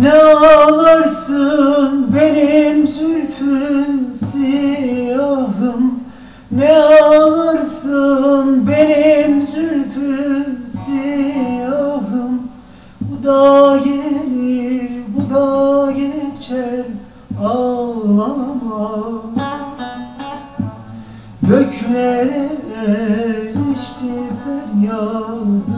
Ne ağlarsın benim zülfü siyahım? Ne ağlarsın benim zülfü siyahım? Bu da gelir bu da geçer ağlama. Göklere erişti feryadım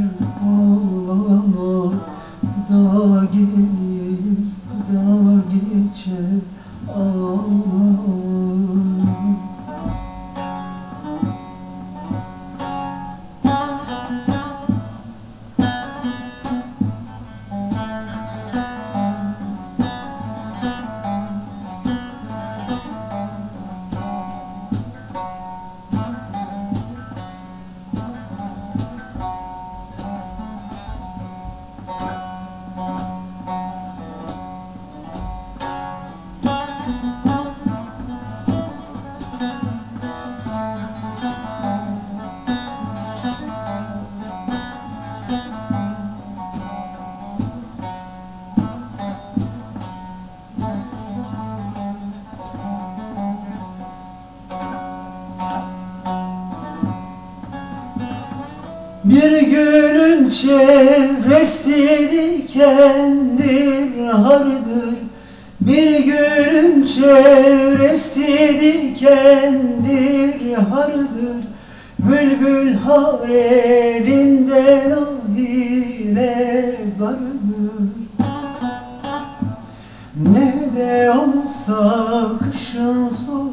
geçer Bir gülün çevresi dikendir hardır. Bir gülün çevresi dikendir hardır. Bülbül harelinden ahire zardır Ne de olsa kışın sonu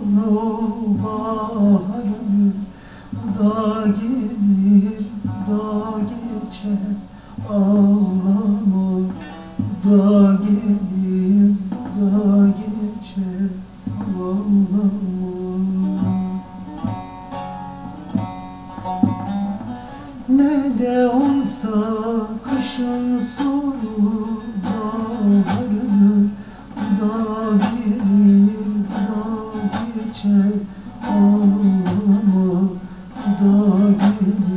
kışın sonu bahardır Bu da gelir, bu da geçer Ağlama Bu da gelir,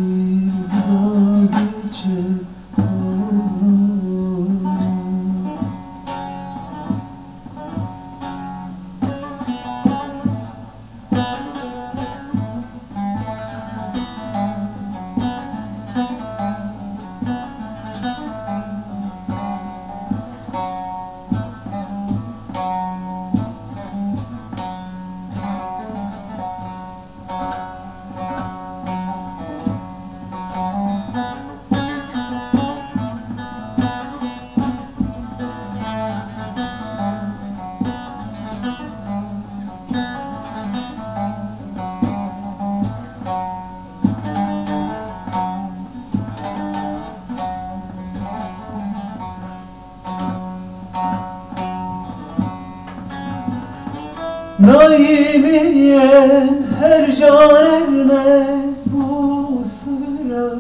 Naimiyem her can ermez bu sıra.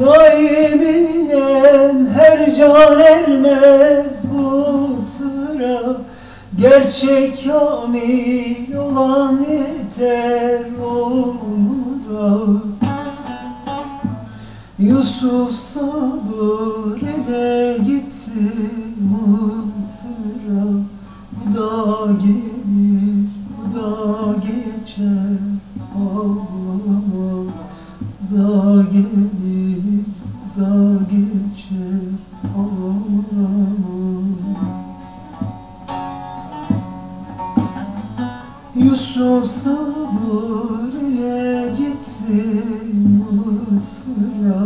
Naimiyem her can ermez bu sıra. Gerçek kamil olan yeter onura Yusuf sabır ele gitti Mısır'a Bu da gelir, Yusuf sabır ile gitti Mısır'a